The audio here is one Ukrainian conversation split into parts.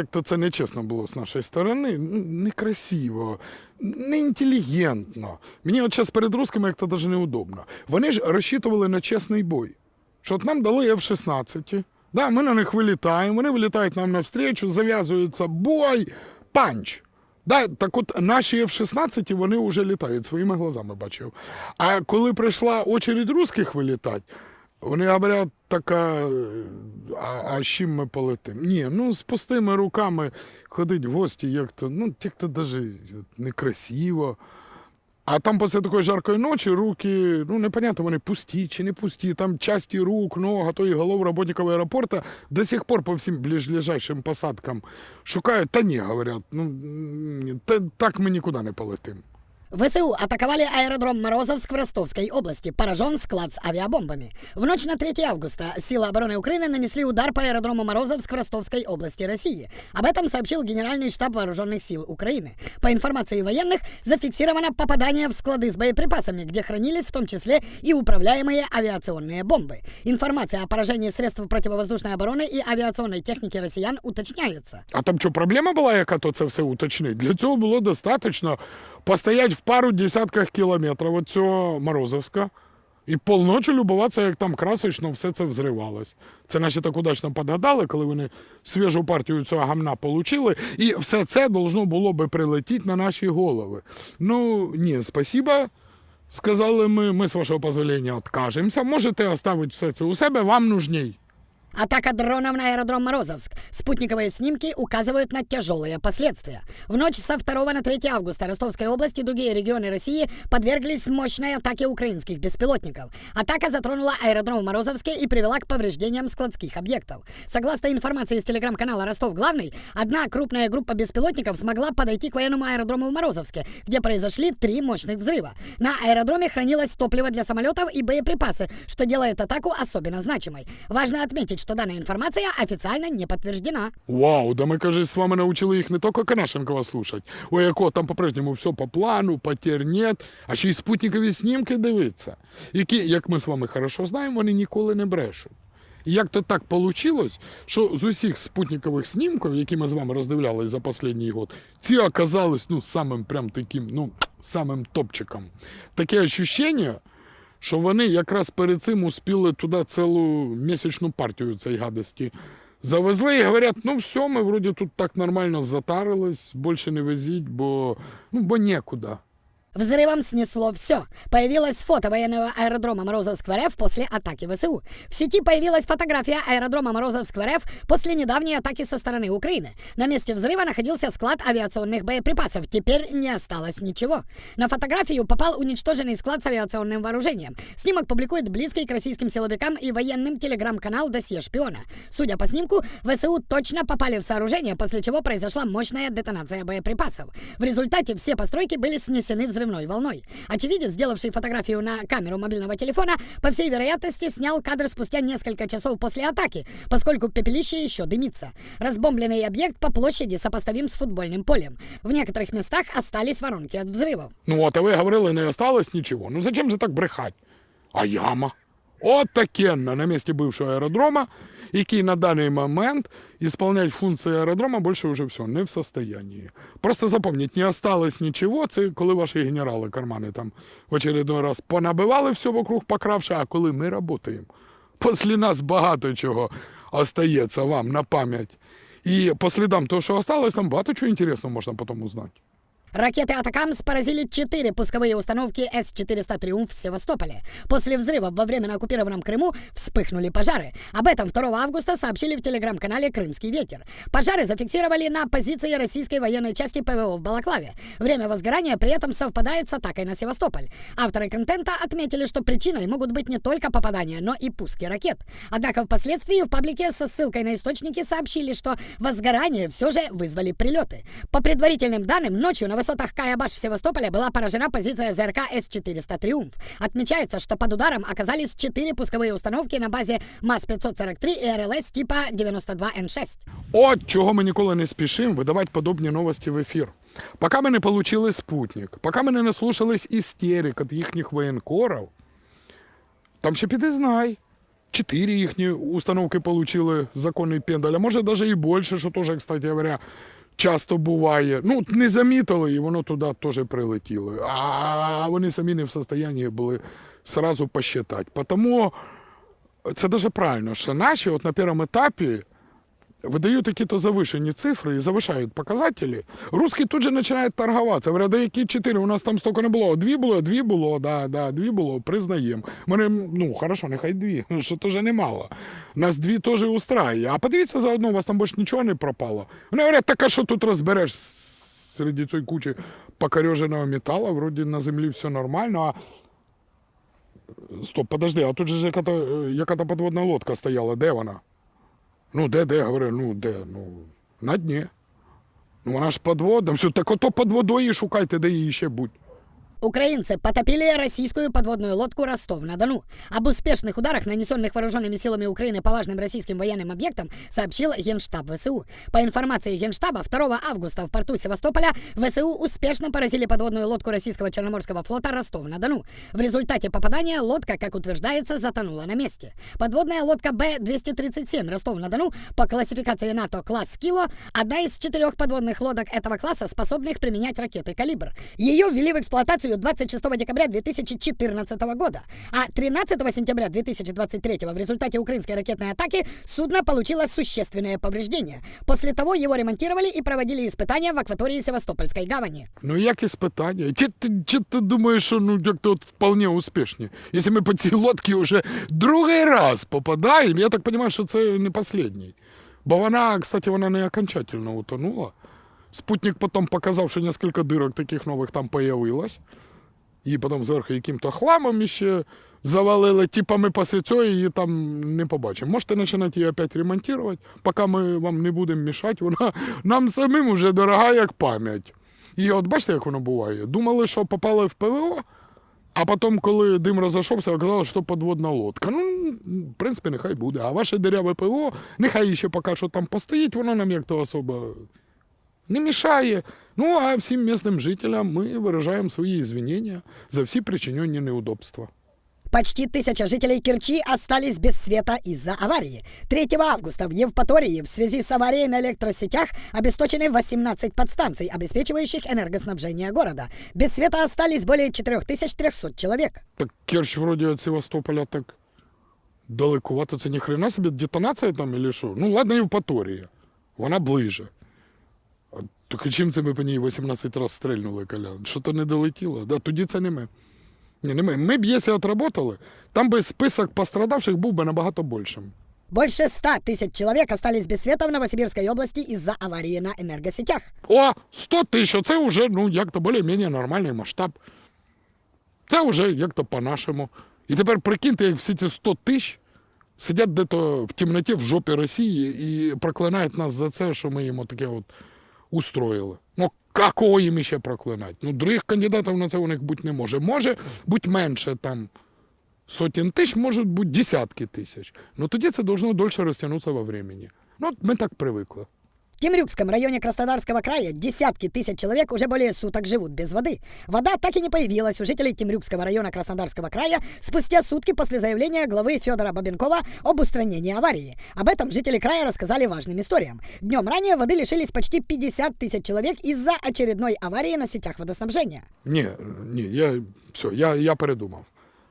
як-то це нечесно було з нашої сторони, некрасиво, неінтелігентно. Мені от зараз перед русскими як-то навіть неудобно. Вони ж розчитували на чесний бой. Що от нам дали F-16, да, ми на них вилітаємо, вони вилітають нам навстрічу, зав'язується бой, панч. Да, так от наші F-16 вони вже літають, своїми глазами бачив. А коли прийшла очередь русських вилітати, вони говорять, така, а, а з чим ми полетимо? Ні, ну з пустими руками ходить в гості, як-то, ну, як-то навіть некрасиво. А там після такої жаркої ночі руки, ну непонятно, вони пусті чи не пусті. Там часті рук, ног, а то і голов работників аеропорту до сих пор по всім ближайшим посадкам шукають. Та ні, говорять, ну та, так ми нікуди не полетимо. ВСУ атаковали аэродром Морозовск в Ростовской области. Поражен склад с авиабомбами. В ночь на 3 августа силы обороны Украины нанесли удар по аэродрому Морозовск в Ростовской области России. Об этом сообщил Генеральный штаб Вооруженных сил Украины. По информации военных, зафиксировано попадание в склады с боеприпасами, где хранились в том числе и управляемые авиационные бомбы. Информация о поражении средств противовоздушной обороны и авиационной техники россиян уточняется. А там що, проблема була, яка то це все уточнить? Для цього було достатньо постояти в пару десятках кілометрів від цього Морозовська і полночі любуватися, як там красочно все це взривалось. Це наші так удачно подгадали, коли вони свіжу партію цього гамна получили, і все це должно було би прилетіти на наші голови. Ну, ні, спасіба. Сказали ми, ми з вашого дозволення відкажемося. Можете оставити все це у себе, вам нужней. Атака дронов на аэродром Морозовск. Спутниковые снимки указывают на тяжелые последствия. В ночь со 2 на 3 августа Ростовская область и другие регионы России подверглись мощной атаке украинских беспилотников. Атака затронула аэродром в Морозовске и привела к повреждениям складских объектов. Согласно информации из телеграм-канала Ростов Главный, одна крупная группа беспилотников смогла подойти к военному аэродрому в Морозовске, где произошли три мощных взрыва. На аэродроме хранилось топливо для самолетов и боеприпасы, что делает атаку особенно значимой. Важно отметить, что данная информация официально не подтверждена. Вау, да ми, каже, з вами навчили їх не тільки Канашенкова слушать, у якого там по-прежньому все по плану, потерь нет, а ще й спутникові знімки дивиться, які, як ми з вами хорошо знаємо, вони ніколи не брешуть. І як то так вийшло, що з усіх спутникових снімків, які ми з вами роздивлялись за останній год, ці оказались ну, самим прям таким, ну, самим топчиком. Таке ощущення, що вони якраз перед цим успіли туди цілу місячну партію цієї гадості. Завезли і говорять, ну все, ми вроді тут так нормально затарились, більше не везіть, бо, ну, бо нікуди. Взрывом снесло все. Появилось фото военного аэродрома Морозовск в РФ после атаки ВСУ. В сети появилась фотография аэродрома Морозовск в РФ после недавней атаки со стороны Украины. На месте взрыва находился склад авиационных боеприпасов. Теперь не осталось ничего. На фотографию попал уничтоженный склад с авиационным вооружением. Снимок публикует близкий к российским силовикам и военным телеграм-канал «Досье шпиона». Судя по снимку, ВСУ точно попали в сооружение, после чего произошла мощная детонация боеприпасов. В результате все постройки были снесены взрывной волной. Очевидец, сделавший фотографию на камеру мобильного телефона, по всей вероятности снял кадр спустя несколько часов после атаки, поскольку пепелище еще дымится. Разбомбленный объект по площади сопоставим с футбольным полем. В некоторых местах остались воронки от взрывов. Ну, от а ви говорили, не осталось нічого. Ну зачем же так брехать? А яма? От такенна на місці бившого аеродрома, який на даний момент ісполняти функції аеродрома більше вже все не в состоянии. Просто запомніть, не осталось нічого, це коли ваші генерали кармани там в очередной раз понабивали все вокруг покравши, а коли ми працюємо. Після нас багато чого остається вам на пам'ять. І по слідам того, що осталось, там багато чого інтересного можна потім узнати. Ракеты «Атакамс» поразили четыре пусковые установки С-400 «Триумф» в Севастополе. После взрывов во временно оккупированном Крыму вспыхнули пожары. Об этом 2 августа сообщили в телеграм-канале «Крымский ветер». Пожары зафиксировали на позиции российской военной части ПВО в Балаклаве. Время возгорания при этом совпадает с атакой на Севастополь. Авторы контента отметили, что причиной могут быть не только попадания, но и пуски ракет. Однако впоследствии в паблике со ссылкой на источники сообщили, что возгорание все же вызвали прилеты. По предварительным данным, ночью на высотах Каябаш в Севастополе была поражена позиция ЗРК С-400 «Триумф». Отмечается, что под ударом оказались четыре пусковые установки на базе МАЗ-543 и РЛС типа 92Н6. От чого ми ніколи не спішимо видавати подобні новості в ефір. Поки ми не отримали спутник, поки ми не наслушались істерик від їхніх воєнкорів, там ще піди знай. чотири їхні установки отримали законний пендаль, а може навіть і більше, що теж, кстати говоря, часто буває. Ну, не замітили, і воно туди теж прилетіло. А вони самі не в состоянні були сразу посчитати. Тому це дуже правильно, що наші от на першому етапі выдают какие-то завышенные цифры и завышают показатели. Русские тут же начинают торговаться. Говорят, да які чотири, у нас там столько не було. Дві було, дві було, да, да, дві було, признаємо. Мене, ну, хорошо, нехай дві, що теж немало. Нас дві теж устраює. А подивіться заодно, у вас там більше нічого не пропало. Вони говорять, так а що тут розбереш серед цієї кучі покореженого металу, вроді на землі все нормально, а Стоп, подожди, а тут же ж яка-то, е, яка-то подводна лодка стояла, де вона? Ну, де, де, говорю, ну де? Ну, на дні. Ну, вона ж подводна. Все, так ото під водою шукайте, де її ще будь. Украинцы потопили российскую подводную лодку «Ростов-на-Дону». Об успешных ударах, нанесенных вооруженными силами Украины по важным российским военным объектам, сообщил Генштаб ВСУ. По информации Генштаба, 2 августа в порту Севастополя ВСУ успешно поразили подводную лодку российского Черноморского флота «Ростов-на-Дону». В результате попадания лодка, как утверждается, затонула на месте. Подводная лодка Б-237 «Ростов-на-Дону» по классификации НАТО класс «Кило» одна из четырех подводных лодок этого класса, способных применять ракеты «Калибр». Ее ввели в эксплуатацию 26 декабря 2014 года, а 13 сентября 2023 в результате украинской ракетной атаки судно получило существенные повреждения. После того его ремонтировали и проводили испытания в акватории Севастопольской гавани. Ну, як із питання? Чи, ти- чи ти думаєш, що ну, як то от вполне успішні? Якщо ми по цій лодці вже другий раз попадаємо, я так розумію, що це не останній. Бо вона, кстати, вона не окончательно утонула. Спутник потім показав, що кілька дирок таких нових там появилось. І потім зверху яким-то хламом ще завалили, типа ми після цього її там не побачимо. Можете починати її опять ремонтувати, поки ми вам не будемо мішати. Вона нам самим уже дорога як пам'ять. І от бачите, як воно буває? Думали, що попали в ПВО, а потім, коли дим розійшовся, оказалось, що підводна лодка. Ну, в принципі, нехай буде. А ваше дереве ПВО, нехай ще поки що там постоїть, воно нам як то особо не мішає. Ну, а всім місцевим жителям ми виражаємо свої извинения за всі причинені неудобства. Почти тысяча жителей Керчи остались без света из-за аварии. 3 августа в Евпатории в связи с аварией на электросетях обесточены 18 подстанций, обеспечивающих энергоснабжение города. Без света остались более 4300 человек. Так Керчь вроді від Севастополя так далекувато. Це ніхрена собі детонація там или що? Ну, ладно, Євпаторія. Вона ближе. Так чим це ми по ній 18 разів стрельнули, Колян? Що то не долетіло? Да, тоді це не ми. Ні, не ми. Ми б, якщо отработали, там би список пострадавших був би набагато більшим. Больше 100 тысяч человек остались без света в Новосибирской области из-за аварии на энергосетях. О, 100 тисяч, це вже ну, як-то більш-менш нормальний масштаб. Це вже як-то по-нашому. І тепер прикиньте, як всі ці 100 тисяч сидять дето в темноті в жопі Росії і проклинають нас за це, що ми їм таке от устроїли. Ну, какого їм ще проклинати? Ну, других кандидатів на це у них бути не може. Може бути менше там сотень тисяч, може бути десятки тисяч. Ну тоді це должно дольше розтягнутися во времени. Ну, ми так привикли. В Темрюкском районе Краснодарского края десятки тысяч человек уже более суток живут без воды. Вода так и не появилась у жителей Темрюкского района Краснодарского края спустя сутки после заявления главы Федора Бабенкова об устранении аварии. Об этом жители края рассказали важным историям. Днем ранее воды лишились почти 50 тысяч человек из-за очередной аварии на сетях водоснабжения. Ні, ні, я все, я, я передумав.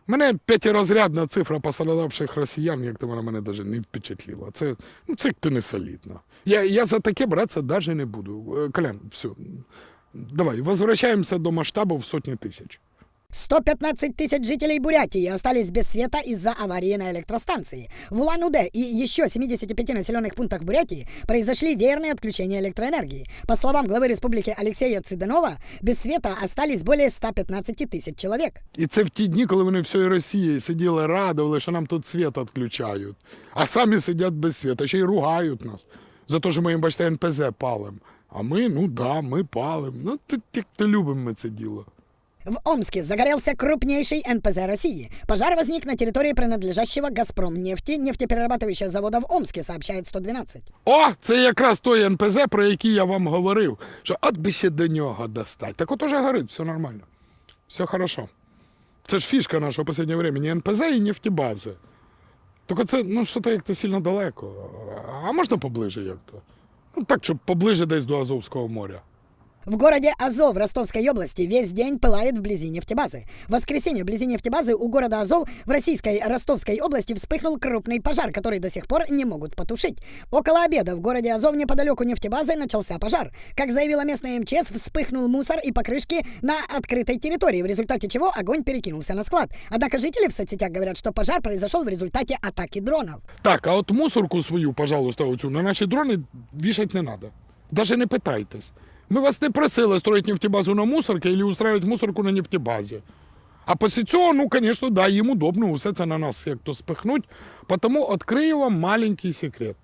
Мене п'ятирозрядна цифра пострадавших росіян, як то вона мене навіть не впечатлила. Це, ну, це як-то не солідно. Я, я за таке братися навіть не буду. Е, Колян, все. Давай, возвращаємося до масштабу в сотні тисяч. 115 тысяч жителей Бурятии остались без света из-за аварии на электростанции. В Улан-Удэ и еще 75 населенных пунктах Бурятии произошли веерные отключения электроэнергии. По словам главы республики Алексея Цыданова, без света остались более 115 тысяч человек. І це в ті дні, коли вони всією Росією сиділи, радували, що нам тут світ відключають. А самі сидять без світа, ще й ругають нас За те, що ми їм, бачите, НПЗ палим. А ми, ну да, ми палим. Ну, ти- як то любимо ми це діло. В Омске загорелся крупнейший НПЗ России. Пожар возник на территории принадлежащего «Газпромнефти» нефтеперерабатывающего завода в Омске, сообщает 112. О, це якраз той НПЗ, про який я вам говорив, що от би ще до нього достати. Так от уже горить, все нормально. Все хорошо. Це ж фішка наша в останнє время, не НПЗ і нефтебази. Тільки це, ну, що-то як-то сильно далеко. А можна поближе як-то? Ну, так, щоб поближе десь до Азовського моря. В городе Азов Ростовской области весь день пылает вблизи нефтебазы. В воскресенье вблизи нефтебазы у города Азов в российской Ростовской области вспыхнул крупный пожар, который до сих пор не могут потушить. Около обеда в городе Азов неподалеку нефтебазы начался пожар. Как заявила местная МЧС, вспыхнул мусор и покрышки на открытой территории, в результате чего огонь перекинулся на склад. Однако жители в соцсетях говорят, что пожар произошел в результате атаки дронов. Так, а от мусорку свою, пожалуйста, оцю на наші дрони вішать не треба. Даже не питайтесь. Ми вас не просили строить нефтебазу на мусорці або устраивать мусорку на нефтебазі. А після цього, ну, звісно, да, їм удобно усе це на нас як-то спихнуть. Тому відкрию вам маленький секрет.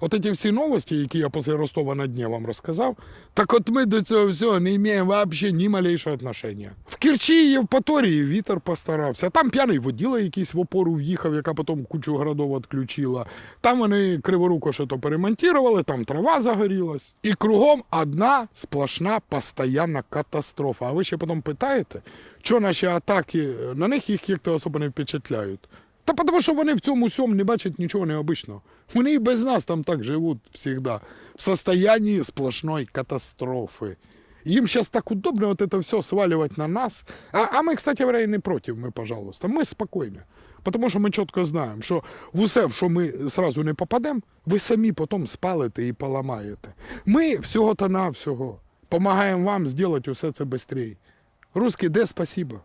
От ці всі новості, які я після Ростова на дні вам розказав, так от ми до цього всього не маємо взагалі ні малейшого отношення. В Керчі і Євпаторії вітер постарався. Там п'яний воділа якийсь в опору в'їхав, яка потім кучу городов відключила. Там вони криворуко що то перемонтували, там трава загорілась. І кругом одна сплошна постоянна катастрофа. А ви ще потім питаєте, що наші атаки на них їх як-то особо не впечатляють. Та тому, що вони в цьому всьому не бачать нічого необичного. Вони і без нас там так живуть завжди. В состоянии сплошной катастрофы. Им сейчас так удобно вот это все сваливать на нас. А, а мы, кстати говоря, и не против, мы, пожалуйста. Мы спокойны. Потому що ми чітко знаємо, що в усе, в що ми сразу не попадемо, ви самі потім спалите і поламаєте. Ми всього-то навсього помагаємо вам зробити усе це швидше. Русський, де спасибо.